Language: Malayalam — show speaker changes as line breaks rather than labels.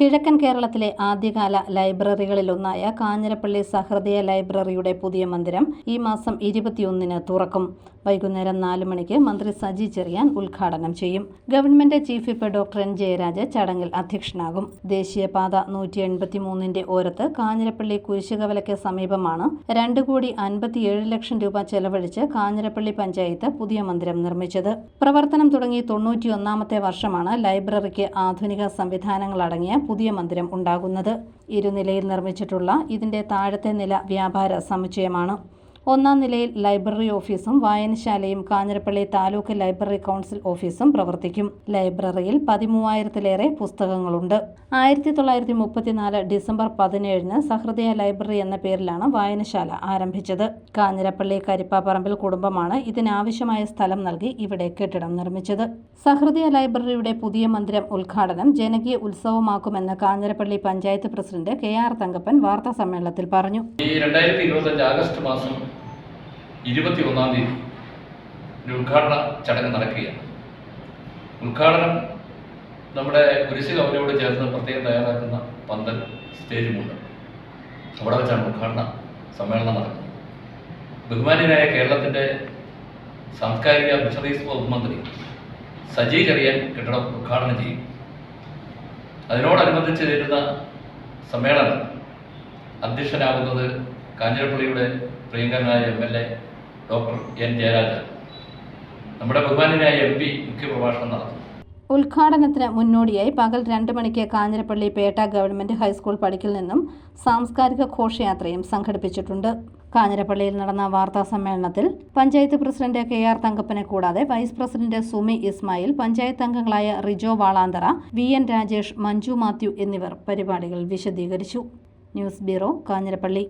കിഴക്കൻ കേരളത്തിലെ ആദ്യകാല ലൈബ്രറികളിലൊന്നായ കാഞ്ഞിരപ്പള്ളി സഹൃദയ ലൈബ്രറിയുടെ പുതിയ മന്ദിരം ഈ മാസം ഇരുപത്തിയൊന്നിന് തുറക്കും. വൈകുന്നേരം നാല് മണിക്ക് മന്ത്രി സജി ചെറിയാൻ ഉദ്ഘാടനം ചെയ്യും. Government chief whip doctor N. Jayaraj ചടങ്ങിൽ അധ്യക്ഷനാകും. ദേശീയപാത നൂറ്റി എൺപത്തിമൂന്നിന്റെ ഓരത്ത് കാഞ്ഞിരപ്പള്ളി കുരിശുകവലയ്ക്ക് സമീപമാണ് രണ്ട് കോടി അൻപത്തിയേഴ് ലക്ഷം രൂപ ചെലവഴിച്ച് കാഞ്ഞിരപ്പള്ളി പഞ്ചായത്ത് പുതിയ മന്ദിരം നിർമ്മിച്ചത്. പ്രവർത്തനം തുടങ്ങി തൊണ്ണൂറ്റിയൊന്നാമത്തെ വർഷമാണ് ലൈബ്രറിക്ക് ആധുനിക സംവിധാനങ്ങളടങ്ങിയ പുതിയ മന്ദിരം ഉണ്ടാകുന്നത്. ഇരുനിലയിൽ നിർമ്മിച്ചിട്ടുള്ള ഇതിന്റെ താഴത്തെ നില വ്യാപാര സമുച്ചയമാണ്. ഒന്നാം നിലയിൽ ലൈബ്രറി ഓഫീസും വായനശാലയും കാഞ്ഞിരപ്പള്ളി താലൂക്ക് ലൈബ്രറി കൗൺസിൽ ഓഫീസും പ്രവർത്തിക്കും. ലൈബ്രറിയിൽ പതിമൂവായിരത്തിലേറെ പുസ്തകങ്ങളുണ്ട്. ആയിരത്തി തൊള്ളായിരത്തി മുപ്പത്തിനാല് ഡിസംബർ പതിനേഴിന് സഹൃദയ ലൈബ്രറി എന്ന പേരിലാണ് വായനശാല ആരംഭിച്ചത്. കാഞ്ഞിരപ്പള്ളി കരിപ്പാപ്പറമ്പിൽ കുടുംബമാണ് ഇതിനാവശ്യമായ സ്ഥലം നൽകി ഇവിടെ കെട്ടിടം നിർമ്മിച്ചത്. സഹൃദയ ലൈബ്രറിയുടെ പുതിയ മന്ദിരം ഉദ്ഘാടനം ജനകീയ ഉത്സവമാക്കുമെന്ന് Kanjirappally panchayat president K R Thankappan വാർത്താ സമ്മേളനത്തിൽ പറഞ്ഞു.
ഈ രണ്ടായിരത്തി ഇരുപത്തഞ്ച് ആഗസ്റ്റ് മാസം ഇരുപത്തി ഒന്നാം തീയതി ഒരു ഉദ്ഘാടന ചടങ്ങ് നടക്കുകയാണ്. ഉദ്ഘാടനം നമ്മുടെ കുരിശ് കവലയോട് ചേർന്ന് പ്രത്യേകം തയ്യാറാക്കുന്ന പന്തൽ സ്റ്റേജുമുണ്ട് അവിടെ വെച്ചാണ് ഉദ്ഘാടന സമ്മേളനം നടക്കുന്നത്. ബഹുമാന്യനായ കേരളത്തിന്റെ സാംസ്കാരിക ഫിഷറീസ് വകുപ്പ് മന്ത്രി സജി ചെറിയൻ കെട്ടിടം ഉദ്ഘാടനം ചെയ്യും. അതിനോടനുബന്ധിച്ച് ചേരുന്ന സമ്മേളനം അധ്യക്ഷനാകുന്നത് കാഞ്ഞിരപ്പള്ളിയുടെ പ്രിയങ്കരനായ M L A doctor N Jayarajan. നമ്മുടെ ബഹുമാനായ എം പി മുഖ്യപ്രഭാഷണം നടത്തും.
ഉദ്ഘാടനത്തിന് മുന്നോടിയായി പകൽ രണ്ട് മണിക്ക് കാഞ്ഞിരപ്പള്ളി പേട്ട ഗവൺമെന്റ് ഹൈസ്കൂൾ പടിക്കൽ നിന്നും സാംസ്കാരിക ഘോഷയാത്രയും സംഘടിപ്പിച്ചിട്ടുണ്ട്. കാഞ്ഞിരപ്പള്ളിയിൽ നടന്ന വാർത്താ സമ്മേളനത്തിൽ പഞ്ചായത്ത് പ്രസിഡന്റ് കെ ആർ തങ്കപ്പനെ കൂടാതെ വൈസ് പ്രസിഡന്റ് സുമി ഇസ്മായിൽ പഞ്ചായത്ത് അംഗങ്ങളായ റിജോ വാളാന്തറ വി എൻ രാജേഷ് മഞ്ജു മാത്യു എന്നിവർ പരിപാടികൾ വിശദീകരിച്ചു. News bureau Kanjirappally.